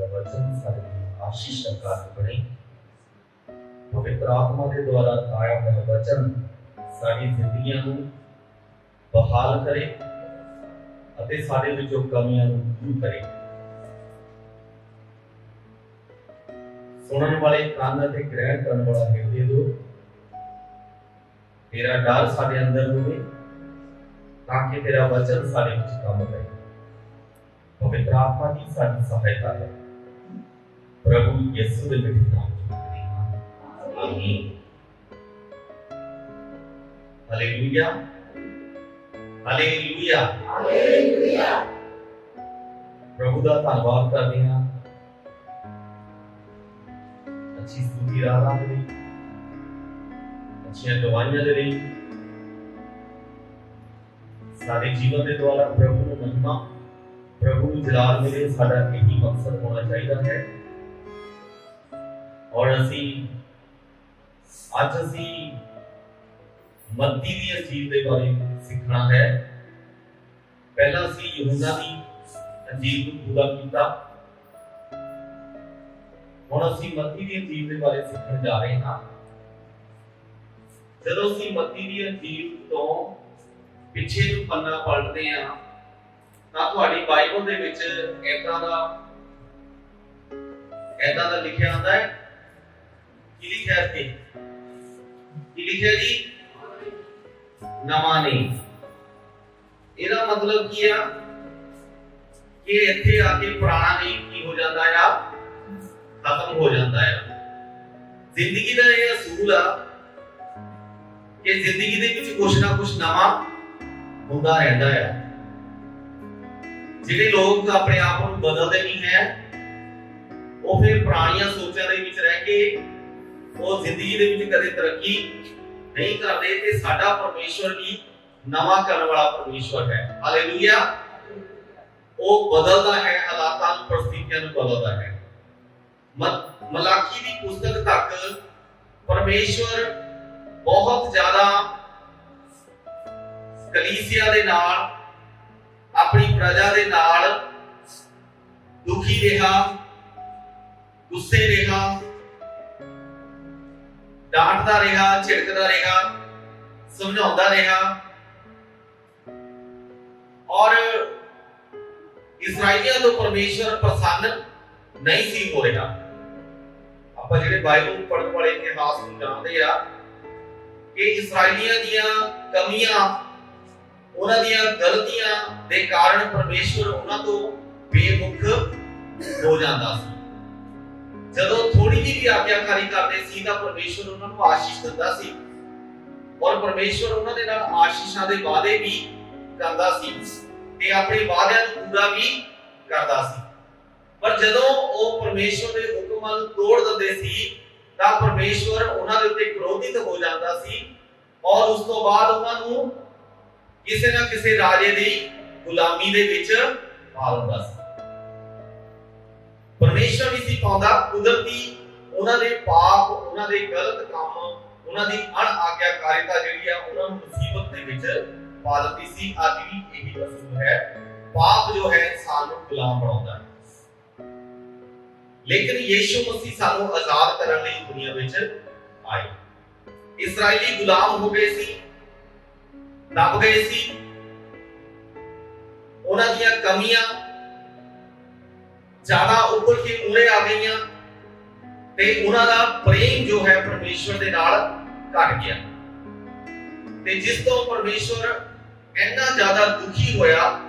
ਦਾ ਵਚਨ ਸਾਡੇ ਆਸ਼ੀਸ਼ ਦਾ ਕਾਰਨ ਬਣੇ ਪਵਿੱਤਰ ਆਤਮਾ ਦੇ ਦੁਆਰਾ ਆਇਆ ਹੋਇਆ ਵਚਨ ਸਾਡੀ ਜ਼ਿੰਦਗੀਆਂ ਨੂੰ ਬਹਾਲ ਕਰੇ ਅਤੇ ਸਾਡੇ ਵਿੱਚੋਂ ਕਮੀਆਂ ਨੂੰ ਦੂਰ ਕਰੇ ਸੁਣਨ ਵਾਲੇ ਕੰਨ ਅਤੇ ਗ੍ਰਹਿਣ ਕਰਨ ਵਾਲਾ ਹਿਰਦੇ ਦੋ ਤੇਰਾ ਡਰ ਸਾਡੇ ਅੰਦਰ ਹੋਵੇ ਤਾਂ ਕਿ ਤੇਰਾ ਵਚਨ ਸਾਡੇ ਵਿੱਚ ਕੰਮ ਕਰੇ ਪਵਿੱਤਰ ਆਤਮਾ ਦੀ ਸਾਡੀ ਸਹਾਇਤਾ ਹੈ ਪ੍ਰਭੂ ਯਿਸੂ ਦੇ ਮਿੱਠੇ ਨਾਮ ਵਿੱਚ ਮੰਗਦੇ ਹਾਂ ਆਮੀਨ ਹਾਲੇਲੂਇਆ ਹਾਲੇਲੂਇਆ ਹਾਲੇਲੂਇਆ ਪ੍ਰਭੂ ਦਾ ਧੰਨਵਾਦ ਕਰਦੇ ਹਾਂ ਅੱਛੀ ਸਤੂਤੀ ਰਾਹਾਂ ਦੇ ਲਈ ਅੱਛੀਆਂ ਦਵਾਈਆਂ ਦੇ ਲਈ ਸਾਡੇ ਜੀਵਨ ਦੇ ਦੁਆਰਾ ਪ੍ਰਭੂ ਨੂੰ ਮਹਿਮਾ ਪ੍ਰਭੂ ਨੂੰ ਜਲਾਲ ਔਰ ਅਸੀਂ ਅੱਜ ਅਸੀਂ ਮੱਤੀ ਦੀ ਅੰਜੀਲ ਦੇ ਬਾਰੇ ਸਿੱਖਣਾ ਹੈ। ਪਹਿਲਾਂ ਅਸੀਂ ਯਹੂਦਾ ਦੀ ਅੰਜੀਲ ਨੂੰ ਪੂਰਾ ਕੀਤਾ। ਹੁਣ ਅਸੀਂ ਮੱਤੀ ਦੀ ਅੰਜੀਲ ਦੇ ਬਾਰੇ ਸਿੱਖਣ ਜਾ ਰਹੇ ਹਾਂ। ਜਦੋਂ ਅਸੀਂ ਮੱਤੀ ਦੀ ਅੰਜੀਲ ਤੋਂ ਪਿੱਛੇ ਨੂੰ ਪੰਨਾ ਪਲਟਦੇ ਹਾਂ, ਤਾਂ ਤੁਹਾਡੀ ਬਾਈਬਲ ਦੇ ਵਿੱਚ ਏਦਾਂ ਦਾ ਏਦਾਂ ਦਾ ਲਿਖਿਆ ਹੁੰਦਾ ਹੈ ਕੀ ਲਿਖਿਆ ਇੱਥੇ ਕੀ ਲਿਖਿਆ ਜੀ? ਨਵਾਂ ਇਹਦਾ ਮਤਲਬ ਕੀ ਆ? ਕਿ ਇੱਥੇ ਆ ਕੇ ਪੁਰਾਣਾ ਨਹੀਂ ਕੀ ਹੋ ਜਾਂਦਾ ਆ, ਖਤਮ ਹੋ ਜਾਂਦਾ ਆ। ਜ਼ਿੰਦਗੀ ਦਾ ਇਹ ਅਸੂਲ ਆ ਕਿ ਜ਼ਿੰਦਗੀ ਦੇ ਵਿੱਚ ਕੁਛ ਨਾ ਕੁਛ ਨਵਾਂ ਹੁੰਦਾ ਰਹਿੰਦਾ ਆ। ਜਿਹੜੇ ਲੋਕ ਆਪਣੇ ਆਪ ਨੂੰ ਬਦਲਦੇ ਨਹੀਂ ਹੈ, ਉਹ ਫਿਰ ਪੁਰਾਣੀਆਂ ਸੋਚਾਂ ਦੇ ਵਿੱਚ ਰਹਿ ਕੇ ਉਹ ਜ਼ਿੰਦਗੀ ਦੇ ਵਿੱਚ ਕਦੇ ਤਰੱਕੀ ਨਹੀਂ ਕਰਦੇ ਤੇ ਸਾਡਾ ਪਰਮੇਸ਼ਵਰ ਵੀ ਨਵਾਂ ਕਰਨ ਵਾਲਾ ਪਰਮੇਸ਼ਵਰ ਹੈ। ਹਾਲੇਲੂਇਆ ਉਹ ਬਦਲਦਾ ਹੈ, ਹਾਲਾਤਾਂ ਨੂੰ ਪਰਿਸਥਿਤੀਆਂ ਨੂੰ ਬਦਲਦਾ ਹੈ। ਮ- ਮਲਾਕੀ ਦੀ ਪੁਸਤਕ ਤੱਕ ਪਰਮੇਸ਼ਵਰ ਬਹੁਤ ਜ਼ਿਆਦਾ ਕਲੀਸਿਆ ਦੇ ਨਾਲ, ਆਪਣੀ ਪ੍ਰਜਾ ਦੇ ਨਾਲ ਦੁਖੀ ਰਿਹਾ, ਗੁੱਸੇ ਰਿਹਾ। ਡਾਂਟਦਾ ਰਿਹਾ, ਝਿੜਕਦਾ ਰਿਹਾ, ਸਮਝਾਉਂਦਾ ਰਿਹਾ। ਔਰ ਇਸرائیਲੀਆਂ ਤੋਂ ਪਰਮੇਸ਼ਰ ਪ੍ਰਸੰਨ ਨਹੀਂ ਸੀ ਹੋ ਰਿਹਾ ਆਪਾਂ ਜਿਹੜੇ ਬਾਈਬਲ ਪੜ੍ਹਨ ਵਾਲੇ ਇਤਿਹਾਸ ਨੂੰ ਜਾਣਦੇ ਆ, ਕਿ ਇਸرائیਲੀਆਂ ਦੀਆਂ ਕਮੀਆਂ, ਉਹਨਾਂ ਦੀਆਂ ਗਲਤੀਆਂ ਦੇ ਕਾਰਨ ਪਰਮੇਸ਼ਰ ਉਹਨਾਂ ਤੋਂ ਬੇਮੁਖ ਹੋ ਜਾਂਦਾ ਸੀ। ਜਦੋਂ ਥੋੜੀ ਜਿਹੀ ਵੀ ਆਗਿਆਕਾਰੀ ਕਰਦੇ ਸੀ ਤਾਂ ਪਰਮੇਸ਼ਵਰ ਉਹਨਾਂ ਨੂੰ ਆਸ਼ੀਸ਼ ਦਿੰਦਾ ਸੀ। ਔਰ ਪਰਮੇਸ਼ਵਰ ਉਹਨਾਂ ਦੇ ਨਾਲ ਆਸ਼ੀਸ਼ਾਂ ਦੇ ਵਾਅਦੇ ਵੀ ਕਰਦਾ ਸੀ ਤੇ ਆਪਣੇ ਵਾਅਦਿਆਂ ਨੂੰ ਪੂਰਾ ਵੀ ਕਰਦਾ ਸੀ। ਪਰ ਜਦੋਂ ਉਹ ਪਰਮੇਸ਼ਵਰ ਦੇ ਹੁਕਮਾਂ ਨੂੰ ਤੋੜ ਦਿੰਦੇ ਸੀ, ਤਾਂ ਪਰਮੇਸ਼ਵਰ ਉਹਨਾਂ ਦੇ ਉੱਤੇ ਕ੍ਰੋਧਿਤ ਹੋ ਜਾਂਦਾ ਸੀ ਔਰ ਉਸ ਤੋਂ ਬਾਅਦ ਉਹਨਾਂ ਨੂੰ ਕਿਸੇ ਨਾ ਕਿਸੇ ਰਾਜੇ ਦੀ ਗੁਲਾਮੀ ਦੇ ਵਿੱਚ ਪਾ ਦਿੰਦਾ ਸੀ। ਪਰਮੇਸ਼ਵਰ ਵੀ ਪਾਉਂਦਾ, ਕੁਦਰਤੀ ਉਹਨਾਂ ਦੇ ਪਾਪ, ਉਹਨਾਂ ਦੇ ਗਲਤ ਕੰਮ, ਉਹਨਾਂ ਦੀ ਅਣਆਗਿਆਕਾਰੀਤਾ ਜਿਹੜੀ ਆ, ਉਹਨਾਂ ਨੂੰ ਮੁਸੀਬਤ ਦੇ ਵਿੱਚ ਪਾ ਦਿੰਦੀ ਸੀ। ਅੱਜ ਵੀ ਇਹੀ ਅਸੂਲ ਹੈ। ਪਾਪ ਜੋ ਹੈ, ਇਨਸਾਨ ਨੂੰ ਗੁਲਾਮ ਬਣਾਉਂਦਾ ਹੈ। ਲੇਕਿਨ ਯੀਸ਼ੂ ਮਸੀਹ ਸਾਨੂੰ ਆਜ਼ਾਦ ਕਰਨ ਲਈ ਦੁਨੀਆ ਵਿੱਚ ਆਏ। ਇਸرائیਲੀ ਗੁਲਾਮ ਹੋ ਗਏ ਸੀ, ਦਬ ਗਏ ਸੀ। ਉਹਨਾਂ ਦੀਆਂ ਕਮੀਆਂ ਜ਼ਿਆਦਾ ਉੱਪਰ ਕੇ ਉਰੇ ਆ ਗਈਆਂ ਤੇ ਉਹਨਾਂ ਦਾ ਪ੍ਰੇਮ ਜੋ ਹੈ ਪਰਮੇਸ਼ਵਰ ਦੇ ਨਾਲ ਘਟ ਗਿਆ। ਤੇ ਜਿਸ ਤੋਂ ਪਰਮੇਸ਼ਵਰ ਇੰਨਾ ਜ਼ਿਆਦਾ ਦੁਖੀ ਹੋਇਆ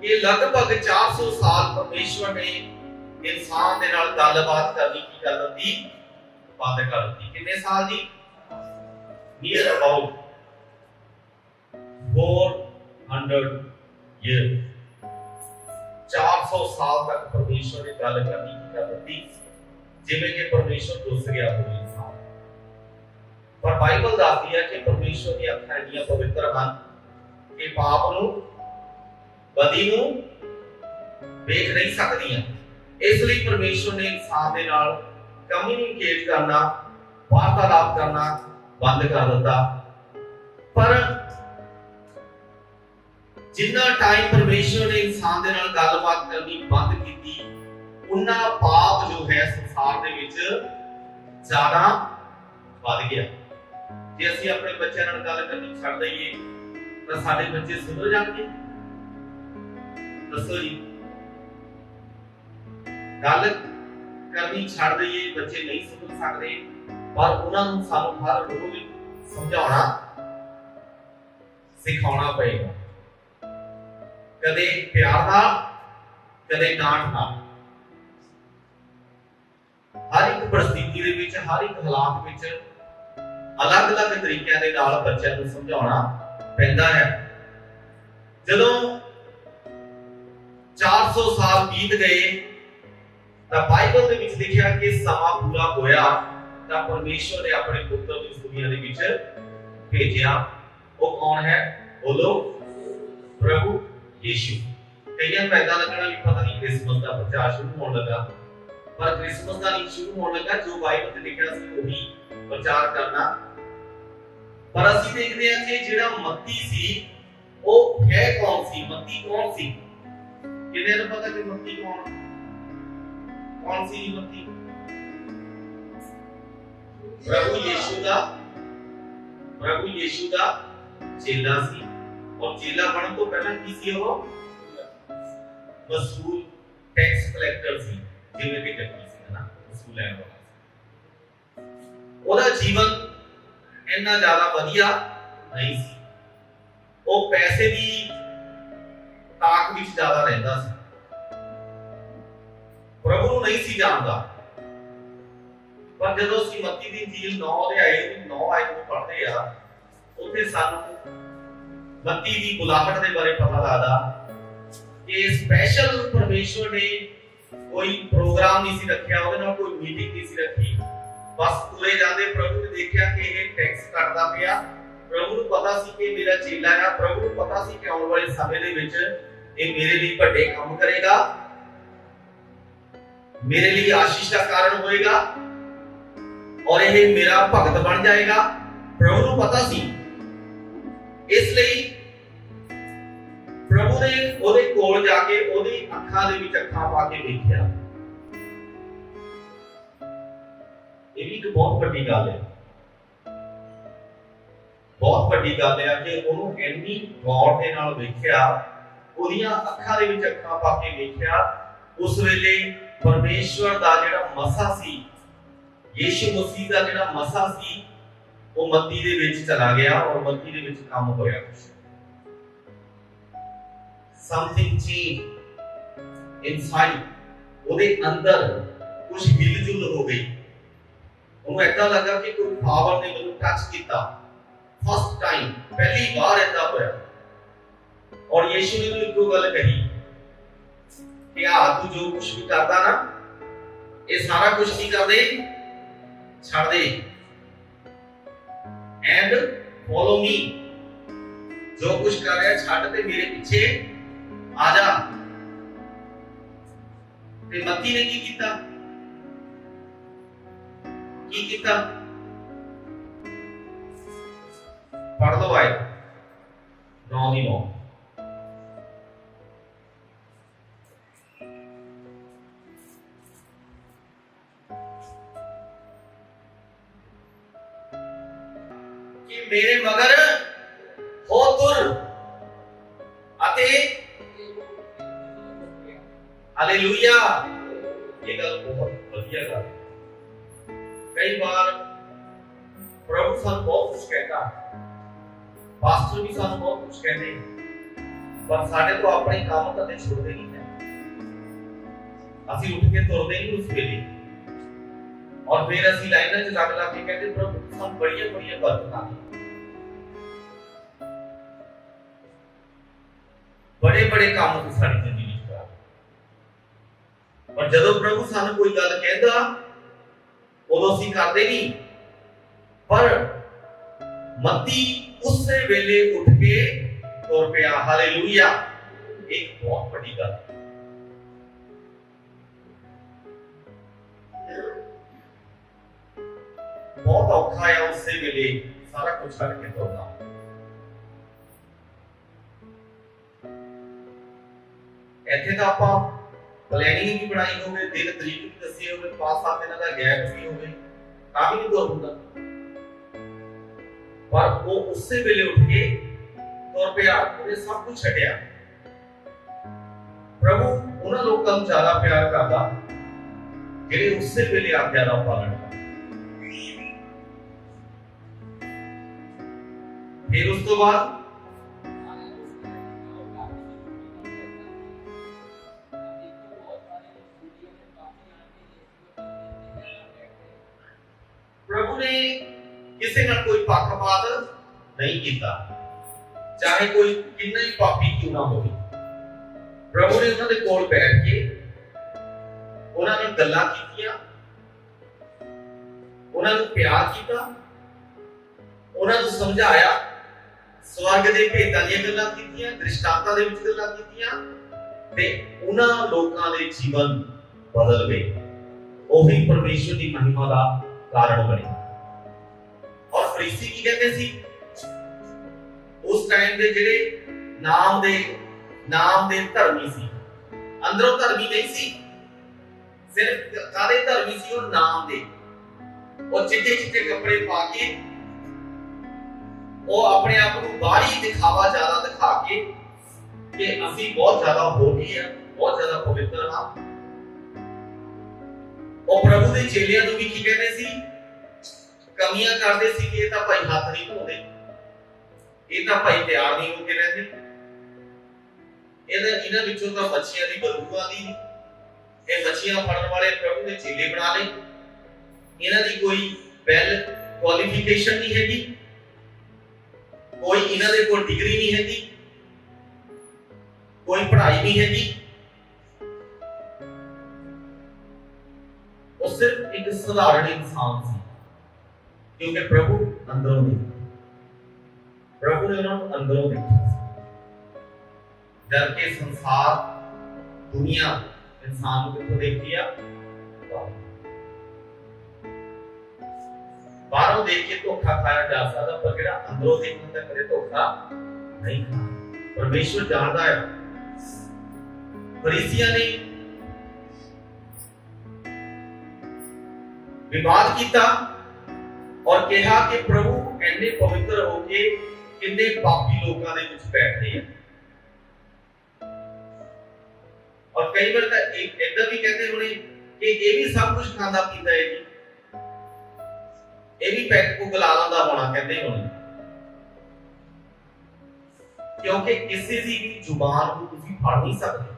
ਕਿ ਲਗਭਗ 400 ਸਾਲ ਪਰਮੇਸ਼ਵਰ ਨੇ ਇਨਸਾਨ ਦੇ ਨਾਲ ਗੱਲਬਾਤ ਕਰਨੀ ਕੀ ਕਰ ਦਿੱਤੀ ਬੰਦ ਕਰ ਦਿੱਤੀ। ਕਿੰਨੇ ਸਾਲ ਦੀ? ਨੀਅਰ ਅਬਾਊਟ 400 year 400 ਸਾਲ ਤੱਕ ਪਰਮੇਸ਼ਵਰ ਨੇ ਗੱਲ ਕਰਨੀ ਕਰ ਦਿੱਤੀ? ਜਿਵੇਂ ਕਿ ਪਰਮੇਸ਼ਵਰ ਰੁੱਸ ਗਿਆ ਹੋਵੇ ਇਨਸਾਨ। ਪਰ ਬਾਈਬਲ ਦੱਸਦੀ ਹੈ ਕਿ ਪਰਮੇਸ਼ਵਰ ਦੀਆਂ ਅੱਖਾਂ ਇੰਨੀਆਂ ਪਵਿੱਤਰ ਹਨ ਕਿ ਪਾਪ ਨੂੰ ਬਦੀ ਨੂੰ ਵੇਖ ਨਹੀਂ ਸਕਦੀਆਂ। ਇਸ ਲਈ ਪਰਮੇਸ਼ਵਰ ਨੇ ਇਨਸਾਨ ਦੇ ਨਾਲ ਕਮਿਊਨੀਕੇਟ ਕਰਨਾ, ਵਾਰਤਾਲਾਪ ਕਰਨਾ ਬੰਦ ਕਰ ਦਿੱਤਾ। ਪਰ ਜਿੰਨਾ ਟਾਈਮ ਪਰਮੇਸ਼ਵਰ ਨੇ ਇਨਸਾਨ ਦੇ ਨਾਲ ਗੱਲਬਾਤ ਕਰਨੀ ਬੰਦ ਕੀਤੀ ਉਹਨਾਂ ਪਾਪ ਜੋ ਹੈ ਸੰਸਾਰ ਦੇ ਵਿੱਚ ਜ਼ਿਆਦਾ ਵੱਧ ਗਿਆ। ਜੇ ਅਸੀਂ ਆਪਣੇ ਬੱਚਿਆਂ ਨਾਲ ਗੱਲ ਕਰਨੀ ਛੱਡ ਦਈਏ, ਤਾਂ ਸਾਡੇ ਬੱਚੇ ਸੁਧਰ ਜਾਣਗੇ। ਦੱਸੋ ਜੀ। ਗੱਲ ਕਰਨੀ ਛੱਡ ਦਈਏ, ਬੱਚੇ ਨਹੀਂ ਸੁਧਰ ਸਕਦੇ, ਪਰ ਉਹਨਾਂ ਨੂੰ ਸਾਨੂੰ ਹਰ ਰੋਜ਼ ਸਮਝਾਉਣਾ, ਸਿਖਾਉਣਾ ਪਏਗਾ। ਕਦੇ ਪਿਆਰ ਨਾਲ, ਕਦੇ ਡਾਂਟ ਨਾਲ। ਹਰ ਇੱਕ ਪਰਿਸਥਿਤੀ ਦੇ ਵਿੱਚ, ਹਰ ਇੱਕ ਹਾਲਾਤ ਵਿੱਚ ਅਲੱਗ-ਅਲੱਗ ਤਰੀਕਿਆਂ ਦੇ ਨਾਲ ਬੱਚਿਆਂ ਨੂੰ ਸਮਝਾਉਣਾ ਪੈਂਦਾ ਹੈ। ਜਦੋਂ 400 ਸਾਲ ਬੀਤ ਗਏ, ਤਾਂ ਬਾਈਬਲ ਦੇ ਵਿੱਚ ਲਿਖਿਆ ਕਿ ਸਮਾਂ ਪੂਰਾ ਹੋਇਆ, ਤਾਂ ਪਰਮੇਸ਼ਵਰ ਨੇ ਆਪਣੇ ਪੁੱਤਰ ਨੂੰ ਇਸ ਦੁਨੀਆ ਦੇ ਵਿੱਚ ਭੇਜਿਆ। ਉਹ ਕੌਣ ਹੈ? ਬੋਲੋ। ਪ੍ਰਭੂ। ਯੀਸ਼ੂ ਕਈਆਂ ਨੂੰ ਏਦਾਂ ਲੱਗਣਾ ਵੀ ਪਤਾ ਨਹੀਂ ਕ੍ਰਿਸਮਸ ਦਾ ਪ੍ਰਚਾਰ ਸ਼ੁਰੂ ਹੋਣ ਲੱਗਾ। ਪਰ ਕ੍ਰਿਸਮਸ ਦਾ ਨਹੀਂ ਸ਼ੁਰੂ ਹੋਣ ਲੱਗਾ, ਜੋ ਬਾਈਬਲ ਤੇ ਲਿਖਿਆ ਸੀ ਉਹੀ ਪ੍ਰਚਾਰ ਕਰਨਾ। ਪਰ ਅਸੀਂ ਦੇਖਦੇ ਹਾਂ ਕਿ ਜਿਹੜਾ ਮੱਤੀ ਸੀ, ਉਹ ਹੈ ਕੌਣ ਸੀ? ਮੱਤੀ ਕੌਣ ਸੀ? ਕਿਹਨੇ ਨੂੰ ਪਤਾ ਕਿ ਮੱਤੀ ਕੌਣ? ਕੌਣ ਸੀ ਮੱਤੀ? ਪ੍ਰਭੂ ਯੀਸ਼ੂ ਦਾ, ਪ੍ਰਭੂ ਯੀਸ਼ੂ ਦਾ ਚੇਲਾ ਸੀ। ਔਰ ਚੇਲਾ ਬਣਨ ਤੋਂ ਪਹਿਲਾਂ ਕੀ ਸੀ ਉਹ? ਵਸੂਲ ਟੈਕਸ ਕਲੈਕਟਰ ਸੀ, ਜਿਵੇਂ ਕਿ ਟੈਕਸ ਸੀ ਨਾ ਵਸੂਲ ਲੈਣ ਵਾਲਾ ਉਹਦਾ ਜੀਵਨ ਇੰਨਾ ਜ਼ਿਆਦਾ ਵਧੀਆ ਨਹੀਂ ਸੀ। ਉਹ ਪੈਸੇ ਦੀ ਤਾਕ ਵਿੱਚ ਜ਼ਿਆਦਾ ਰਹਿੰਦਾ ਸੀ। ਪ੍ਰਭੂ ਨੂੰ ਨਹੀਂ ਸੀ ਜਾਣਦਾ। ਪਰ ਜਦੋਂ ਅਸੀਂ ਮੱਤੀ ਦੀ ਜੀਲ 9 ਦੇ ਆਏ 9 ਆਏ ਨੂੰ ਪੜ੍ਹਦੇ ਆ, ਉੱਥੇ ਸਾਨੂੰ ਮੱਤੀ ਦੀ ਬੁਲਾਹਟ ਦੇ ਬਾਰੇ ਪਤਾ ਲੱਗਦਾ ਕਿ ਸਪੈਸ਼ਲ ਪਰਮੇਸ਼ਵਰ ਨੇ ਕੋਈ ਪ੍ਰੋਗਰਾਮ ਨਹੀਂ ਸੀ ਰੱਖਿਆ, ਉਹਦੇ ਨਾਲ ਕੋਈ ਮੀਟਿੰਗ ਨਹੀਂ ਸੀ ਰੱਖੀ। ਬਸ ਤੁਰੇ ਜਾਂਦੇ, ਪ੍ਰਭੂ ਨੇ ਦੇਖਿਆ ਕਿ ਇਹ ਟੈਕਸ ਕੱਟਦਾ ਪਿਆ। ਪ੍ਰਭੂ ਨੂੰ ਪਤਾ ਸੀ ਕਿ ਮੇਰਾ ਚੇਲਾ ਆ ਪ੍ਰਭੂ ਨੂੰ ਪਤਾ ਸੀ ਕਿ ਆਉਣ ਵਾਲੇ ਸਮੇਂ ਦੇ ਵਿੱਚ ਇਹ ਮੇਰੇ ਲਈ ਵੱਡੇ ਕੰਮ ਕਰੇਗਾ। ਮੇਰੇ ਲਈ ਆਸ਼ੀਸ਼ ਦਾ ਕਾਰਨ ਹੋਏਗਾ। ਔਰ ਇਹ ਮੇਰਾ ਭਗਤ ਬਣ ਜਾਏਗਾ। ਪ੍ਰਭੂ ਨੂੰ ਪਤਾ ਸੀ ਇਸ ਲਈ ਪ੍ਰਭੂ ਨੇ ਉਹਦੇ ਕੋਲ ਜਾ ਕੇ ਉਹਦੀ ਅੱਖਾਂ ਦੇ ਵਿੱਚ ਅੱਖਾਂ ਪਾ ਕੇ ਦੇਖਿਆ। ਇਹ ਵੀ ਇੱਕ ਬਹੁਤ ਵੱਡੀ ਗੱਲ ਹੈ। ਬਹੁਤ ਵੱਡੀ ਗੱਲ ਹੈ ਕਿ ਉਹਨੂੰ ਇੰਨੀ ਗੌਰ ਦੇ ਨਾਲ ਵੇਖਿਆ, ਉਹਦੀਆਂ ਅੱਖਾਂ ਦੇ ਵਿੱਚ ਅੱਖਾਂ ਪਾ ਕੇ ਵੇਖਿਆ, ਉਸ ਵੇਲੇ ਪਰਮੇਸ਼ਵਰ ਦਾ ਜਿਹੜਾ ਮਸਾ ਸੀ, ਯੀਸ਼ੂ ਮਸੀਹ ਦਾ ਜਿਹੜਾ ਮਸਾ ਸੀ ਉਹ ਮੱਤੀ ਦੇ ਵਿੱਚ ਚਲਾ ਗਿਆ ਔਰ ਮੱਤੀ ਦੇ ਵਿੱਚ ਕੰਮ ਹੋਇਆ ਸਮਥਿੰਗ ਚੇਂਜ ਇਨਸਾਈਡ ਉਹਦੇ ਅੰਦਰ ਕੁਝ ਹਿਲਜੁਲ ਹੋ ਗਈ। ਉਹਨੂੰ ਏਦਾਂ ਲੱਗਾ ਕਿ ਕੋਈ ਪਾਵਰ ਨੇ ਮੈਨੂੰ ਟੱਚ ਕੀਤਾ। ਫਸਟ ਟਾਈਮ ਪਹਿਲੀ ਵਾਰ ਏਦਾਂ ਹੋਇਆ। ਔਰ ਯੀਸ਼ੂ ਨੇ ਉਹਨੂੰ ਇੱਕੋ ਗੱਲ ਕਹੀ ਕਿ ਆ ਤੂੰ ਜੋ ਕੁਝ ਵੀ ਕਰਦਾ ਨਾ, ਇਹ ਸਾਰਾ ਕੁਝ ਕੀ ਕਰਦੇ, ਛੱਡ ਦੇ। ਐਂਡ ਫੋਲੋ ਮੀ ਜੋ ਕੁਝ ਕਰ ਰਿਹਾ ਛੱਡ ਤੇ ਮੇਰੇ ਪਿੱਛੇ ਆ ਜਾ ਤੇ ਮੱਤੀ ਨੇ ਕੀ ਕੀਤਾ ਕੀ ਕੀਤਾ ਪੜ ਲਓ ਆਏ ਨੌ ਦੀ ਨੌ ਕਿ ਮੇਰੇ ਮਗਰ ਹੋ ਤੁਰ ਅਤੇ ਹਾਲੇਲੂਇਆ ਇਹ ਗੱਲ ਬਹੁਤ ਵਧੀਆ ਗੱਲ ਹੈ। ਕਈ ਵਾਰ ਪ੍ਰਭੂ ਸਾਨੂੰ ਬਹੁਤ ਕੁਝ ਕਹਿੰਦਾ ਪਾਸਟਰ ਵੀ ਸਾਨੂੰ ਬਹੁਤ ਕੁਝ ਕਹਿੰਦੇ ਪਰ ਸਾਡੇ ਤੋਂ ਆਪਣੇ ਕੰਮ ਕਦੇ ਛੁੱਟਦੇ ਨਹੀਂ ਹੈ ਅਸੀਂ ਉੱਠ ਕੇ ਤੁਰਦੇ ਨਹੀਂ ਉਸ ਵੇਲੇ ਔਰ ਫਿਰ ਅਸੀਂ ਲਾਈਨਾਂ 'ਚ ਲੱਗ ਲੱਗ ਕੇ ਕਹਿੰਦੇ ਪ੍ਰਭੂ ਸਾਨੂੰ ਬੜੀਆਂ ਬੜੀਆਂ ਬਰਕਤਾਂ ਦੇ ਬੜੇ ਬੜੇ ਕੰਮ ਤੁਸੀਂ ਸਾਡੀ ਜ਼ਿੰਦਗੀ ਵਿੱਚ ਕਰਾ। ਪਰ ਜਦੋਂ ਪ੍ਰਭੂ ਸਾਨੂੰ ਕੋਈ ਗੱਲ ਕਹਿੰਦਾ, ਉਦੋਂ ਅਸੀਂ ਕਰਦੇ ਨਹੀਂ। ਪਰ ਮੱਤੀ ਉਸੇ ਵੇਲੇ ਉੱਠ ਕੇ ਤੁਰ ਪਿਆ। ਹਾਲੇਲੂਇਆ। ਇੱਕ ਬਹੁਤ ਵੱਡੀ ਗੱਲ ਬਹੁਤ ਔਖਾ ਹੈ ਉਸੇ ਵੇਲੇ ਸਾਰਾ ਕੁਝ ਛੱਡ ਕੇ ਤੁਰਨਾ। ਇੱਥੇ ਤਾਂ ਆਪਾਂ ਪਲੈਨਿੰਗ ਵੀ ਬਣਾਈ ਹੋਵੇ, ਦਿਨ ਤਰੀਕ ਵੀ ਦੱਸੀ ਹੋਵੇ ਪੰਜ ਸੱਤ ਦਿਨਾਂ ਦਾ ਗੈਪ ਵੀ ਹੋਵੇ, ਤਾਂ ਵੀ ਨਹੀਂ ਤੁਰ ਹੁੰਦਾ। ਪਰ ਉਹ ਉਸੇ ਵੇਲੇ ਉੱਠ ਕੇ ਤੁਰ ਪਿਆ, ਉਹਨੇ ਸਭ ਕੁਝ ਛੱਡਿਆ। ਪ੍ਰਭੂ, ਉਹਨਾਂ ਲੋਕਾਂ ਨੂੰ ਜ਼ਿਆਦਾ ਪਿਆਰ ਕਰਦਾ, ਜਿਹੜੇ ਉਸੇ ਵੇਲੇ ਆਗਿਆ ਦਾ ਪਾਲਣ ਕਰਦੇ। ਫਿਰ ਉਸ ਤੋਂ ਬਾਅਦ ਕਿਸੇ ਨਾਲ ਕੋਈ ਪੱਖਪਾਤ ਨਹੀਂ ਕੀਤਾ। ਚਾਹੇ ਕੋਈ ਕਿੰਨਾ ਹੀ ਪਾਪੀ ਕਿਉਂ ਨਾ ਹੋਵੇ। ਪ੍ਰਭੂ ਨੇ ਉਹਨਾਂ ਦੇ ਕੋਲ ਬੈਠ ਕੇ ਉਹਨਾਂ ਨਾਲ ਗੱਲਾਂ ਕੀਤੀਆਂ। ਉਹਨਾਂ ਨੂੰ ਪਿਆਰ ਕੀਤਾ। ਉਹਨਾਂ ਨੂੰ ਸਮਝਾਇਆ। ਸਵਰਗ ਦੇ ਭੇਤਾਂ ਦੀਆਂ ਗੱਲਾਂ ਕੀਤੀਆਂ, ਦ੍ਰਿਸ਼ਟਾਂਤਾਂ ਦੇ ਵਿੱਚ ਗੱਲਾਂ ਕੀਤੀਆਂ ਤੇ ਉਹਨਾਂ ਲੋਕਾਂ ਦੇ ਜੀਵਨ ਬਦਲ ਗਏ। ਉਹੀ ਪਰਮੇਸ਼ਰ ਦੀ ਮਹਿਮਾ ਦਾ ਕਾਰਨ ਬਣੇ। ਫਰੀਸੀ ਕੀ ਕਹਿੰਦੇ ਸੀ? ਉਸ ਟਾਈਮ ਦੇ ਜਿਹੜੇ ਨਾਮ ਦੇ ਨਾਮ ਦੇ ਧਰਮੀ ਸੀ। ਅੰਦਰੋਂ ਧਰਮੀ ਨਹੀਂ ਸੀ। ਸਿਰਫ ਕਾਦੇ ਧਰਮੀ ਸੀ ਉਹ ਨਾਮ ਦੇ। ਉਹ ਚਿੱਟੇ ਚਿੱਟੇ ਕੱਪੜੇ ਪਾ ਕੇ, ਉਹ ਆਪਣੇ ਆਪ ਨੂੰ ਬਾਹਰੀ ਦਿਖਾਵਾ ਜ਼ਿਆਦਾ ਦਿਖਾ ਕੇ ਕਿ ਅਸੀਂ ਬਹੁਤ ਜ਼ਿਆਦਾ ਹੋਲੀ ਆ ਬਹੁਤ ਜ਼ਿਆਦਾ ਪਵਿੱਤਰ ਹਾਂ। ਉਹ ਪ੍ਰਭੂ ਦੇ ਚੇਲਿਆਂ ਨੂੰ ਵੀ ਕੀ ਕਹਿੰਦੇ ਸੀ? ਕਮੀਆਂ ਕਰਦੇ ਸੀ ਕਿ ਇਹ ਤਾਂ ਭਾਈ ਹੱਥ ਨਹੀਂ ਧੋਦੇ। ਇਹ ਤਾਂ ਭਾਈ ਤਿਆਰ ਨਹੀਂ ਹੋ ਕੇ ਰਹਿੰਦੇ। ਇਹਦੇ ਇਹਨਾਂ ਵਿੱਚੋਂ ਤਾਂ ਮੱਛੀਆਂ ਦੀ ਬਦਬੂ ਆਉਂਦੀ ਇਹ ਮੱਛੀਆਂ ਫੜਨ ਵਾਲੇ ਪ੍ਰਭੂ ਦੇ ਚੇਲੇ ਬਣਾ ਲਏ। ਇਹਨਾਂ ਦੀ ਕੋਈ ਵੈਲ ਕੁਆਲੀਫਿਕੇਸ਼ਨ ਨਹੀਂ ਹੈਗੀ। ਕੋਈ ਇਹਨਾਂ ਦੇ ਕੋਲ ਡਿਗਰੀ ਨਹੀਂ ਹੈਗੀ। ਕੋਈ ਪੜ੍ਹਾਈ ਨਹੀਂ ਹੈਗੀ। ਉਹ ਸਿਰਫ ਇੱਕ ਸਧਾਰਨ ਇਨਸਾਨ ਸੀ। ਕਿਉਂਕਿ ਪ੍ਰਭੂ ਅੰਦਰੋਂ ਨਹੀਂ ਪ੍ਰਭੂ ਨੇ ਉਹਨਾਂ ਨੂੰ ਅੰਦਰੋਂ ਦੇਖਿਆ ਸੀ ਜਦ ਕਿ ਸੰਸਾਰ ਦੁਨੀਆ ਇਨਸਾਨ ਨੂੰ ਕਿੱਥੋਂ ਦੇਖਦੀ ਆ ਬਾਹਰੋਂ। ਬਾਹਰੋਂ ਦੇਖ ਕੇ ਧੋਖਾ ਖਾਇਆ ਜਿਹੜਾ ਅੰਦਰੋਂ ਦੇਖਣ ਦਾ ਕਦੇ ਧੋਖਾ ਨਹੀਂ ਖਾਣਾ ਪਰਮੇਸ਼ਵਰ ਜਾਣਦਾ ਹੈ ਫਰੀਸੀਆਂ ਨੇ ਵਿਵਾਦ ਕੀਤਾ ਔਰ ਕਿਹਾ ਕਿ ਪ੍ਰਭੂ ਐਨੇ ਪਵਿੱਤਰ ਹੋ ਕੇ ਕਿੰਨੇ ਪਾਪੀ ਲੋਕਾਂ ਦੇ ਵਿੱਚ ਬੈਠਦੇ ਆ। ਔਰ ਕਈ ਵਾਰ ਤਾਂ ਇੱਕ ਇਦਾਂ ਵੀ ਕਹਿੰਦੇ ਹੋਣੇ ਕਿ ਇਹ ਵੀ ਸਭ ਕੁਝ ਖਾਂਦਾ ਪੀਂਦਾ ਹੈ ਜੀ। ਇਹ ਵੀ ਪੈਕ ਕੋ ਗਲਾ ਲਾਂਦਾ ਹੋਣਾ ਕਹਿੰਦੇ ਹੋਣੇ। ਕਿਉਂਕਿ ਕਿਸੇ ਦੀ ਵੀ ਜ਼ੁਬਾਨ ਨੂੰ ਤੁਸੀਂ ਫੜ ਨਹੀਂ ਸਕਦੇ।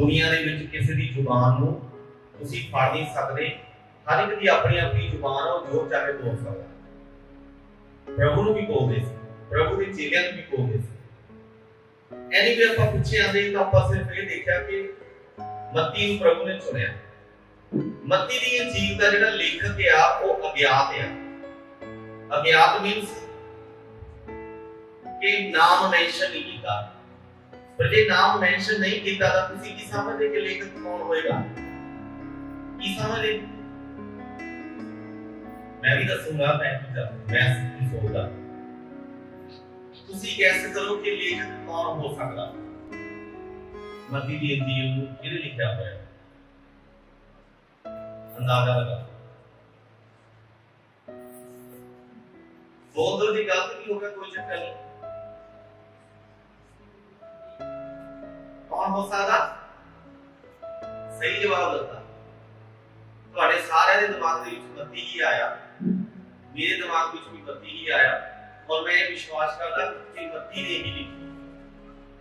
ਦੁਨੀਆ ਦੇ ਵਿੱਚ ਕਿਸੇ ਦੀ ਜ਼ੁਬਾਨ ਨੂੰ ਤੁਸੀਂ ਫੜ ਨਹੀਂ ਸਕਦੇ। ਹਰ ਇੱਕ ਦੀ ਆਪਣੀ ਆਪਣੀ ਜ਼ੁਬਾਨ ਉਹ ਜੋ ਚਾਹੇ ਬੋਲ ਸਕਦਾ। ਪ੍ਰਭੂ ਨੂੰ ਵੀ ਬੋਲਦੇ ਸੀ। ਪ੍ਰਭੂ ਦੇ ਚੇਲਿਆਂ ਨੂੰ ਵੀ ਬੋਲਦੇ ਸੀ। ਐਨੀਵੇ ਆਪਾਂ ਪਿੱਛੇ ਆਂਦੇ ਤਾਂ ਆਪਾਂ ਸਿਰਫ ਇਹ ਦੇਖਿਆ ਕਿ ਮੱਤੀ ਨੂੰ ਪ੍ਰਭੂ ਨੇ ਚੁਣਿਆ ਮੱਤੀ ਦੀ ਇੰਜੀਲ ਦਾ ਜਿਹੜਾ ਲੇਖਕ ਆ, ਉਹ ਅਗਿਆਤ ਆ। ਅਗਿਆਤ ਮੀਨਸ ਕਿ ਨਾਮ ਮੈਂਸ਼ਨ ਨਹੀਂ ਕੀਤਾ। ਪਰ ਜੇ ਨਾਮ ਮੈਂਸ਼ਨ ਨਹੀਂ ਕੀਤਾ ਤਾਂ ਤੁਸੀਂ ਕੀ ਸਮਝਦੇ ਕਿ ਲੇਖਕ ਕੌਣ ਹੋਏਗਾ? ਕੀ ਸਮਝਦੇ? ਮੈਂ ਵੀ ਦੱਸੂਗਾ ਮੈਂ ਕੀ ਕਰ ਮੈਂ ਕੀ ਸੋਚਦਾ। ਤੁਸੀਂ ਗੈਸ ਕਰੋ ਕਿ ਲੇਖਕ ਕੌਣ ਹੋ ਸਕਦਾ? ਮਤੀ ਦੀ ਇੰਜੀਲ ਨੂੰ ਕਿਹਨੇ ਲਿਖਿਆ ਹੋਇਆ? ਅੰਦਾਜ਼ਾ ਲਗਾ। ਬੋਲਦੋ ਦੀ ਗਲਤ ਨਹੀਂ ਹੋਗਾ ਕੋਈ ਚੱਕਰ ਨਹੀਂ। ਕੌਣ ਹੋ ਸਕਦਾ? ਸਹੀ ਜਵਾਬ ਦਿੱਤਾ। ਤੁਹਾਡੇ ਸਾਰਿਆਂ ਦੇ ਦਿਮਾਗ ਦੇ ਵਿੱਚ ਬੱਤੀ ਹੀ ਆਇਆ। ਮੇਰੇ ਦਿਮਾਗ ਵਿੱਚ ਵੀ ਬੱਤੀ ਹੀ ਆਇਆ ਔਰ ਮੈਂ ਇਹ ਵਿਸ਼ਵਾਸ ਕਰਦਾ ਕਿ ਬੱਤੀ ਨੇ ਹੀ ਲਿਖੀ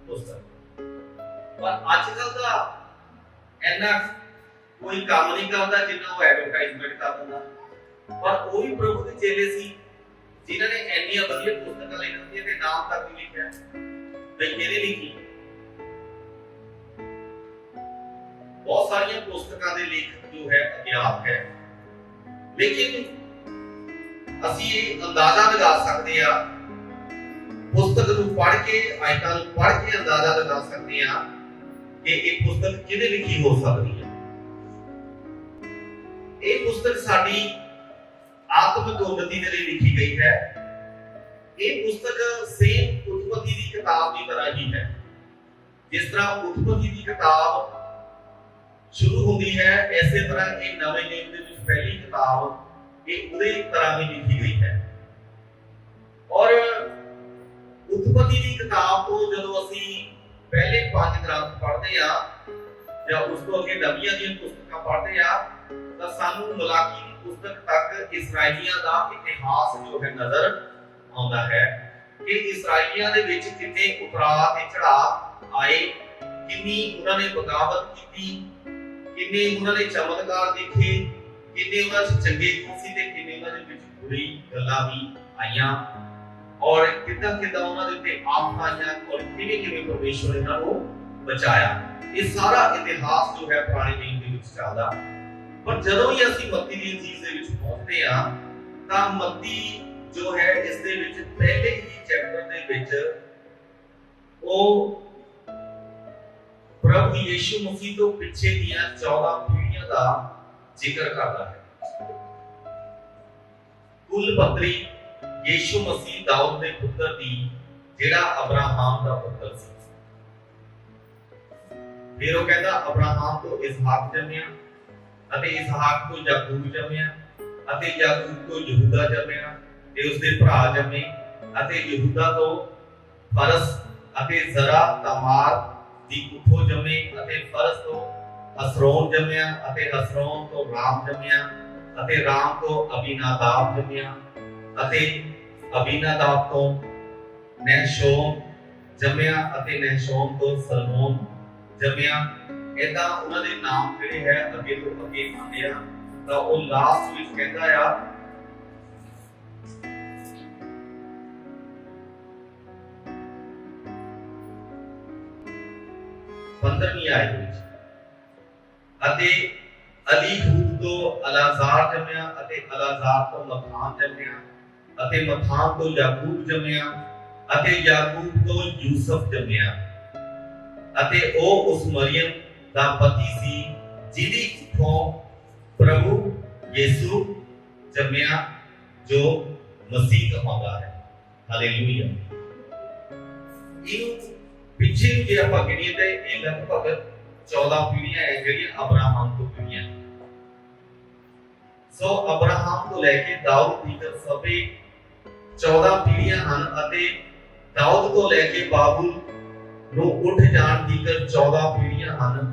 ਪੁਸਤਕ ਪਰ ਦਾ ਇੰਨਾ ਕੋਈ ਕੰਮ ਨਹੀਂ ਕਰਦਾ ਜਿੰਨਾ ਉਹ ਐਡਵਰਟਾਈਜ਼ਮੈਂਟ ਕਰ ਦਿੰਦਾ ਪਰ ਉਹ ਵੀ ਪ੍ਰਭੂ ਦੇ ਚੇਲੇ ਸੀ ਜਿਨ੍ਹਾਂ ਨੇ ਇੰਨੀਆਂ ਵਧੀਆ ਪੁਸਤਕਾਂ ਲਿਖੀਆਂ ਤੇ ਨਾਮ ਤੱਕ ਵੀ ਲਿਖਿਆ ਤੇ ਕਿਹਦੇ ਲਿਖੀ ਬਹੁਤ ਸਾਰੀਆਂ ਪੁਸਤਕਾਂ ਦੇ ਲੇਖਕ ਜੋ ਹੈ ਅਗਿਆਤ ਹੈ ਲੇਕਿਨ ਅਸੀਂ ਇਹ ਅੰਦਾਜ਼ਾ ਲਗਾ ਸਕਦੇ ਆ ਪੁਸਤਕ ਨੂੰ ਪੜ੍ਹ ਕੇ, ਆਇਤਾਂ ਨੂੰ ਪੜ੍ਹ ਕੇ ਅੰਦਾਜ਼ਾ ਲਗਾ ਸਕਦੇ ਆ ਕਿ ਇਹ ਪੁਸਤਕ ਕਿਹਦੇ ਲਿਖੀ ਹੋ ਸਕਦੀ ਹੈ। ਇਹ ਪੁਸਤਕ ਸਾਡੀ ਆਤਮਿਕ ਉન્નਤੀ ਦੇ ਲਈ ਲਿਖੀ ਗਈ ਹੈ। ਇਹ ਪੁਸਤਕ ਸੇਮ ਉਤਪਤੀ ਦੀ ਕਿਤਾਬ ਦੀ ਤਰ੍ਹਾਂ ਹੀ ਹੈ। ਜਿਸ ਤਰ੍ਹਾਂ ਉਤਪਤੀ ਦੀ ਕਿਤਾਬ ਸ਼ੁਰੂ ਹੁੰਦੀ ਹੈ ਐਸੇ ਤਰ੍ਹਾਂ ਇਹ ਨਵੇਂ ਨੇਮ ਦੇ ਵਿੱਚ ਪਹਿਲੀ ਕਿਤਾਬ ਇਹ ਉਹਦੇ ਤਰ੍ਹਾਂ ਹੀ ਲਿਖੀ ਗਈ ਹੈ। ਔਰ ਉਤਪਤੀ ਦੀ ਕਿਤਾਬ ਤੋਂ ਜਦੋਂ ਅਸੀਂ ਪਹਿਲੇ ਪੰਜ ਗ੍ਰੰਥ ਪੜ੍ਹਦੇ ਆ ਜਾਂ ਉਸ ਤੋਂ ਅੱਗੇ ਨਵੀਆਂ ਦੀਆਂ ਪੁਸਤਕਾਂ ਪੜ੍ਹਦੇ ਆ ਤਾਂ ਸਾਨੂੰ ਮਲਾਕੀ ਦੀ ਪੁਸਤਕ ਤੱਕ ਇਸرائیਲੀਆਂ ਦਾ ਇਤਿਹਾਸ ਜੋ ਹੈ ਨਜ਼ਰ ਆਉਂਦਾ ਹੈ ਕਿ ਇਸرائیਲੀਆਂ ਦੇ ਵਿੱਚ ਕਿੰਨੇ ਉਤਰਾਅ ਤੇ ਚੜਾਅ ਆਏ, ਕਿੰਨੀ ਉਹਨਾਂ ਨੇ ਬਗਾਵਤ ਕੀਤੀ, ਕਿੰਨੇ ਉਹਨਾਂ ਨੇ ਚਮਤਕਾਰ ਦੇਖੇ ਕਿੰਨੇ ਉਹਨਾਂ 'ਚ ਚੰਗੇ ਗੁਣ ਸੀ ਤੇ ਕਿੰਨੇ ਉਹਨਾਂ ਦੇ ਵਿੱਚ ਬੁਰੀ ਗੱਲਾਂ ਵੀ ਆਈਆਂ? ਔਰ ਕਿੱਦਾਂ ਕਿੱਦਾਂ ਉਹਨਾਂ ਦੇ ਉੱਤੇ ਆਫਤਾਂ ਆਈਆਂ ਔਰ ਕਿਵੇਂ ਕਿਵੇਂ ਪਰਮੇਸ਼ਵਰ ਇਹਨਾਂ ਨੂੰ ਬਚਾਇਆ? ਇਹ ਸਾਰਾ ਇਤਿਹਾਸ ਜੋ ਹੈ ਪੁਰਾਣੇ ਨਿਯਮ ਦੇ ਵਿੱਚ ਚੱਲਦਾ। ਪਰ ਜਦੋਂ ਹੀ ਅਸੀਂ ਮੱਤੀ ਦੀ ਚੀਜ਼ ਦੇ ਵਿੱਚ ਪਹੁੰਚਦੇ ਆ ਤਾਂ ਮੱਤੀ ਜੋ ਹੈ ਇਸ ਦੇ ਵਿੱਚ ਪਹਿਲੇ ਹੀ ਚੈਪਟਰ ਦੇ ਵਿੱਚ ਉਹ ਪ੍ਰਭੂ ਯੀਸ਼ੂ ਮਸੀਹ ਤੋਂ ਪਿੱਛੇ ਦੀਆਂ 14 ਪੀੜ੍ਹੀਆਂ ਦਾ ਜ਼ਿਕਰ ਕਰਦਾ ਹੈ। ਕੁੱਲ ਪੱਤਰੀ ਯੀਸ਼ੂ ਮਸੀਹ ਦਾਊਦ ਦੇ ਪੁੱਤਰ ਦੀ ਜਿਹੜਾ ਅਬਰਾਹਾਮ ਦਾ ਪੁੱਤਰ ਸੀ। ਫਿਰ ਉਹ ਕਹਿੰਦਾ, ਅਬਰਾਹਾਮ ਤੋਂ ਇਸਹਾਕ ਜੰਮਿਆ ਅਤੇ ਇਸਹਾਕ ਤੋਂ ਯਾਕੂਬ ਜੰਮਿਆ ਅਤੇ ਯਾਕੂਬ ਤੋਂ ਯਹੂਦਾ ਜੰਮਿਆ ਤੇ ਉਸਦੇ ਭਰਾ ਜੰਮੇ ਅਤੇ ਯਹੂਦਾ ਤੋਂ ਫਰਸ ਅਤੇ ਜ਼ਰਾ ਤਮਾਰ ਦੀ ਕੁੱਖੋਂ ਜੰਮੇ ਅਤੇ ਫਰਸ ਤੋਂ ਹਸਰੋਨ ਜੰਮਿਆ ਅਤੇ ਹਸਰੋਨ ਤੋਂ ਰਾਮ ਜੰਮਿਆ ਅਤੇ ਰਾਮ ਤੋਂ ਅਬੀਨਾਦਾਬ ਜੰਮਿਆ ਅਤੇ ਅਬੀਨਾਦਾਬ ਤੋਂ ਨਹਿਸ਼ੋਨ ਜੰਮਿਆ ਅਤੇ ਨਹਿਸ਼ੋਨ ਤੋਂ ਸਲਮੋਨ ਜੰਮਿਆ। ਇਦਾਂ ਉਹਨਾਂ ਦੇ ਨਾਮ ਜਿਹੜੇ ਹੈ, ਅੱਗੇ ਤੋਂ ਅੱਗੇ ਆਉਂਦੇ ਆ। ਤਾਂ ਉਹ ਲਾਸਟ ਵਿੱਚ ਕਹਿੰਦਾ ਆ, ਪੰਦਰਵੀਂ ਆਇਤ ਵਿੱਚ। ਅਤੇ ਅਲੀਹੂਦ ਤੋਂ ਅਲਾਜ਼ਾਰ ਜੰਮਿਆ ਅਤੇ ਅਲਾਜ਼ਾਰ ਤੋਂ ਮਥਾਨ ਜੰਮਿਆ ਅਤੇ ਮਥਾਨ ਤੋਂ ਯਾਕੂਬ ਜੰਮਿਆ ਅਤੇ ਯਾਕੂਬ ਤੋਂ ਯੂਸਫ ਜੰਮਿਆ। ਅਤੇ ਉਹ ਉਸ ਮਰੀਮ ਦਾ ਪਤੀ ਸੀ ਜਿਹਦੀ ਕੁੱਖੋਂ ਪ੍ਰਭੂ ਯੀਸੂ ਜੰਮਿਆ ਜੋ ਮਸੀਹ ਕਹਾਉਂਦਾ ਹੈ। ਹਾਲੇਲੂਇਆ ਇਹ ਪਿੱਛੇ ਜੇ ਆਪਾਂ ਗਿਣੀਏ ਤੇ ਇਹ ਲਗਭਗ 14 ਪੀੜ੍ਹੀਆਂ ਹੈ ਜਿਹੜੀਆਂ ਅਬਰਾਹਮ ਤੋਂ ਪੀੜ੍ਹੀਆਂ ਸੋ ਅਬਰਾਹਮ ਤੋਂ ਲੈ ਕੇ ਦਾਊਦ ਤੀਕਰ ਸਭੇ 14 ਪੀੜ੍ਹੀਆਂ ਹਨ ਅਤੇ ਦਾਊਦ ਤੋਂ ਲੈ ਕੇ ਬਾਬੁਲ ਨੂੰ ਉੱਠ ਜਾਣ ਤੀਕਰ 14 ਪੀੜ੍ਹੀਆਂ ਹਨ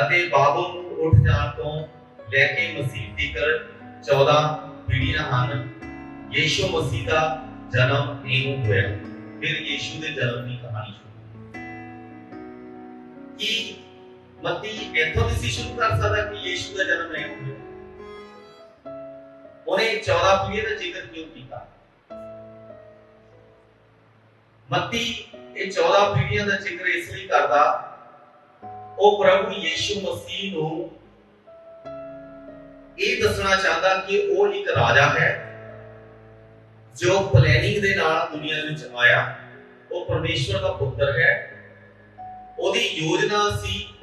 ਅਤੇ ਬਾਬੁਲ ਨੂੰ ਉੱਠ ਜਾਣ ਤੋਂ ਲੈ ਕੇ ਮਸੀਹ ਤੀਕਰ 14 ਪੀੜ੍ਹੀਆਂ ਹਨ। ਯੀਸ਼ੂ ਮਸੀਹ ਦਾ ਜਨਮ ਇਉਂ ਹੋਇਆ। ਫਿਰ ਯੀਸ਼ੂ ਦੇ ਜਨਮ ਦੀ ਕਹਾਣੀ ਸ਼ੁਰੂ ਕੀ ਮਤੀ ਇੱਥੋਂ ਦੀ ਸੀ ਸ਼ੁਰੂ ਕਰ ਸਕਦਾ ਕਿ ਯੀਸ਼ੂ ਦਾ ਜਨਮ ਇਉਂ ਹੋਇਆ ਉਹਨੇ 14 ਪੀੜ੍ਹੀਆਂ ਦਾ ਜ਼ਿਕਰ ਕਿਉਂ ਕੀਤਾ? ਮਤੀ, ਇਹ 14 ਪੀੜ੍ਹੀਆਂ ਦਾ ਜ਼ਿਕਰ ਇਸ ਲਈ ਕਰਦਾ, ਉਹ ਪ੍ਰਭੂ ਯੀਸ਼ੂ ਮਸੀਹ ਨੂੰ ਇਹ ਦੱਸਣਾ ਚਾਹੁੰਦਾ ਕਿ ਉਹ ਇੱਕ ਰਾਜਾ ਹੈ, ਜੋ ਪਲੈਨਿੰਗ ਦੇ ਨਾਲ ਦੁਨੀਆ ਵਿੱਚ ਆਇਆ। ਉਹ ਪਰਮੇਸ਼ਵਰ ਦਾ ਪੁੱਤਰ ਹੈ। ਉਹਦੀ ਯੋਜਨਾ ਸੀ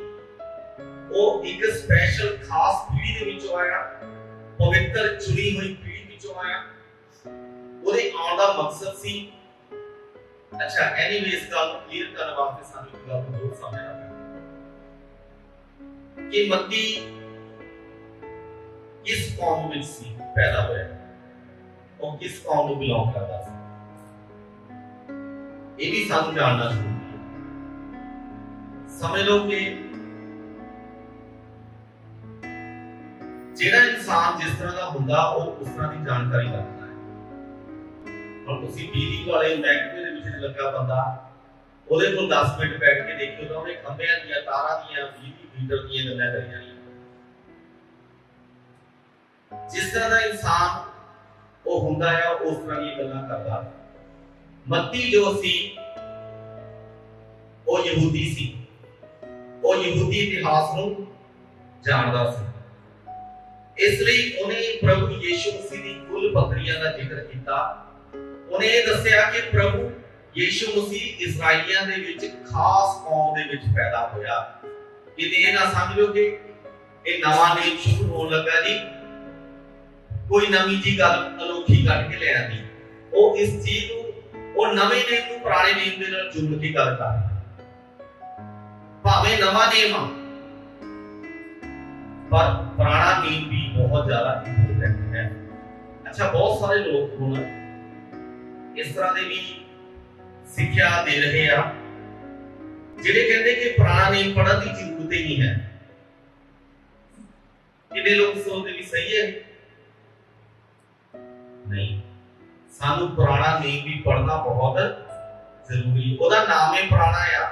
ਉਹ ਇੱਕ ਸਪੈਸ਼ਲ ਖਾਸ ਪੀੜ੍ਹੀ ਦੇ ਵਿੱਚੋਂ ਆਇਆ। ਪਵਿੱਤਰ ਚੁਣੀ ਹੋਈ ਪੀੜ੍ਹੀ ਵਿੱਚੋਂ ਆਇਆ। ਉਹਦੇ ਆਉਣ ਦਾ ਮਕਸਦ ਸੀ। ਅੱਛਾ ਐਨੀਵੇਸ ਗੱਲ ਨੂੰ ਕਲੀਅਰ ਕਰਨ ਵਾਸਤੇ ਸਾਨੂੰ ਇੱਕ ਗੱਲ ਨੂੰ ਜ਼ਰੂਰ ਸਮਝਣਾ ਪੈਣਾ ਕਿ ਮੱਤੀ ਕਿਸ ਕੌਮ ਵਿੱਚ ਸੀ, ਪੈਦਾ ਹੋਇਆ? ਉਹ ਕਿਸ ਕੌਮ ਨੂੰ ਬਿਲੋਂਗ ਕਰਦਾ ਸੀ? ਇਹ ਵੀ ਸਾਨੂੰ ਜਾਣਨਾ ਜ਼ਰੂਰੀ ਹੈ। ਸਮਝ ਲਓ ਕਿ ਜਿਹੜਾ ਇਨਸਾਨ ਜਿਸ ਤਰ੍ਹਾਂ ਦਾ ਹੁੰਦਾ, ਉਹ ਉਸ ਤਰ੍ਹਾਂ ਦੀ ਜਾਣਕਾਰੀ ਰੱਖਦਾ ਹੈ। ਹੁਣ ਤੁਸੀਂ ਬਿਜਲੀ ਵਾਲੇ ਮਹਿਕਮੇ ਦੇ ਵਿੱਚ ਲੱਗਾ ਬੰਦਾ, ਉਹਦੇ ਕੋਲ 10 ਮਿੰਟ ਬੈਠ ਕੇ ਦੇਖਿਓ ਤਾਂ ਉਹਨੇ ਖੰਭਿਆਂ ਦੀਆਂ, ਤਾਰਾਂ ਦੀਆਂ ਬਿਜਲੀ ਮੀਟਰ ਦੀਆਂ ਗੱਲਾਂ ਕਰੀ ਜਾਣੀਆਂ ਜਿਸ ਤਰ੍ਹਾਂ ਦਾ ਇਨਸਾਨ ਉਹ ਹੁੰਦਾ ਹੈ ਉਸ ਤਰ੍ਹਾਂ ਦੀਆਂ ਗੱਲਾਂ ਕਰਦਾ। ਮੱਤੀ ਜੋ ਸੀ, ਉਹ ਯਹੂਦੀ ਸੀ। ਉਹ ਯਹੂਦੀ ਇਤਿਹਾਸ ਨੂੰ ਜਾਣਦਾ ਸੀ। ਇਸ ਲਈ ਉਹਨੇ ਪ੍ਰਭੂ ਯੀਸ਼ੂ ਮਸੀਹ ਦੀ ਕੁੱਲ ਬੱਕਰੀਆਂ ਦਾ ਜ਼ਿਕਰ ਕੀਤਾ। ਉਹਨੇ ਇਹ ਦੱਸਿਆ ਕਿ ਪ੍ਰਭੂ ਯੀਸ਼ੂ ਮਸੀਹ ਇਸرائیਲੀਆਂ ਦੇ ਵਿੱਚ ਖਾਸ ਕੌਮ ਦੇ ਵਿੱਚ ਪੈਦਾ ਹੋਇਆ। ਕਿਤੇ ਇਹ ਨਾ ਸਮਝ ਲਓ ਕਿ ਇਹ ਨਵਾਂ ਨੇਮ ਸ਼ੁਰੂ ਹੋਣ ਲੱਗਾ ਜੀ। ਕੋਈ ਨਵੀਂ ਜੀ ਗੱਲ ਅਨੋਖੀ ਕੱਢ ਕੇ ਲੈ ਆਂਦੀ। ਉਹ ਇਸ ਚੀਜ਼ ਨੂੰ, ਉਹ ਨਵੇਂ ਨੇਮ ਨੂੰ ਪੁਰਾਣੇ ਨੇਮ ਦੇ ਨਾਲ ਜੋੜ ਕੇ ਗੱਲ ਕਰਦਾ ਭਾਵੇਂ ਨਵਾਂ ਨੇਮ ਆ ਪਰ ਪੁਰਾਣਾ ਨਿਯਮ ਵੀ ਬਹੁਤ ਜ਼ਿਆਦਾ ਇੰਪੋਰਟੈਂਟ ਹੈ ਅੱਛਾ, ਬਹੁਤ ਸਾਰੇ ਲੋਕ ਹੁਣ ਇਸ ਤਰ੍ਹਾਂ ਦੇ ਵੀ ਸਿੱਖਿਆ ਦੇ ਰਹੇ ਆ, ਜਿਹੜੇ ਕਹਿੰਦੇ ਕਿ ਪੁਰਾਣਾ ਨਿਯਮ ਪੜ੍ਹਨ ਦੀ ਜ਼ਰੂਰਤ ਹੀ ਨਹੀਂ ਹੈ। ਕਿਹੜੇ ਲੋਕ ਸੋਚਦੇ ਵੀ ਸਹੀ ਹੈ? ਨਹੀਂ। ਸਾਨੂੰ ਪੁਰਾਣਾ ਨਿਯਮ ਵੀ ਪੜ੍ਹਨਾ ਬਹੁਤ ਜ਼ਰੂਰੀ ਉਹਦਾ ਨਾਮ ਹੀ ਪੁਰਾਣਾ ਆ,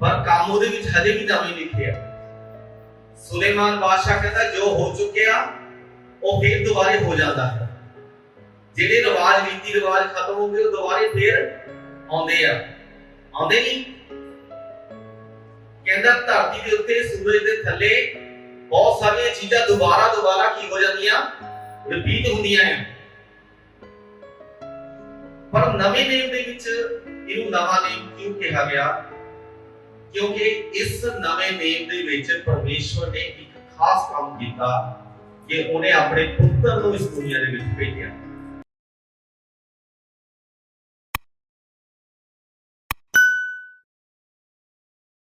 ਪਰ ਕੰਮ ਉਹਦੇ ਵਿੱਚ ਹਜੇ ਵੀ ਨਵੇਂ ਲਿਖੇ ਆ। ਸੁਲੇਮਾਨ ਬਾਦਸ਼ਾਹ ਕਹਿੰਦਾ, ਜੋ ਹੋ ਚੁੱਕਿਆ, ਉਹ ਫਿਰ ਦੁਬਾਰੇ ਹੋ ਜਾਂਦਾ ਹੈ। ਜਿਹੜੇ ਰਿਵਾਜ ਰੀਤੀ ਰਿਵਾਜ ਖਤਮ ਹੋ ਗਏ, ਉਹ ਦੁਬਾਰੇ ਫੇਰ ਆਉਂਦੇ ਆ। ਆਉਂਦੇ ਨਹੀਂ। ਕਹਿੰਦਾ, ਧਰਤੀ ਦੇ ਉੱਤੇ, ਸੂਰਜ ਦੇ ਥੱਲੇ ਬਹੁਤ ਸਾਰੀਆਂ ਚੀਜ਼ਾਂ ਦੁਬਾਰਾ ਦੁਬਾਰਾ ਕੀ ਹੋ ਜਾਂਦੀਆਂ? ਰਿਪੀਟ ਹੁੰਦੀਆਂ ਆ। ਪਰ ਨਵੇਂ ਨੇਮ ਦੇ ਵਿੱਚ ਇਹਨੂੰ ਨਵਾਂ ਨੇਮ ਕਿਉਂ ਕਿਹਾ ਗਿਆ? ਕਿਉਂਕਿ ਇਸ ਨਵੇਂ ਨੇਮ ਦੇ ਵਿੱਚ ਪਰਮੇਸ਼ਵਰ ਨੇ ਇੱਕ ਖਾਸ ਕੰਮ ਕੀਤਾ ਕਿ ਉਹਨੇ ਆਪਣੇ ਪੁੱਤਰ ਨੂੰ ਇਸ ਦੁਨੀਆ ਦੇ ਵਿੱਚ ਭੇਜਿਆ।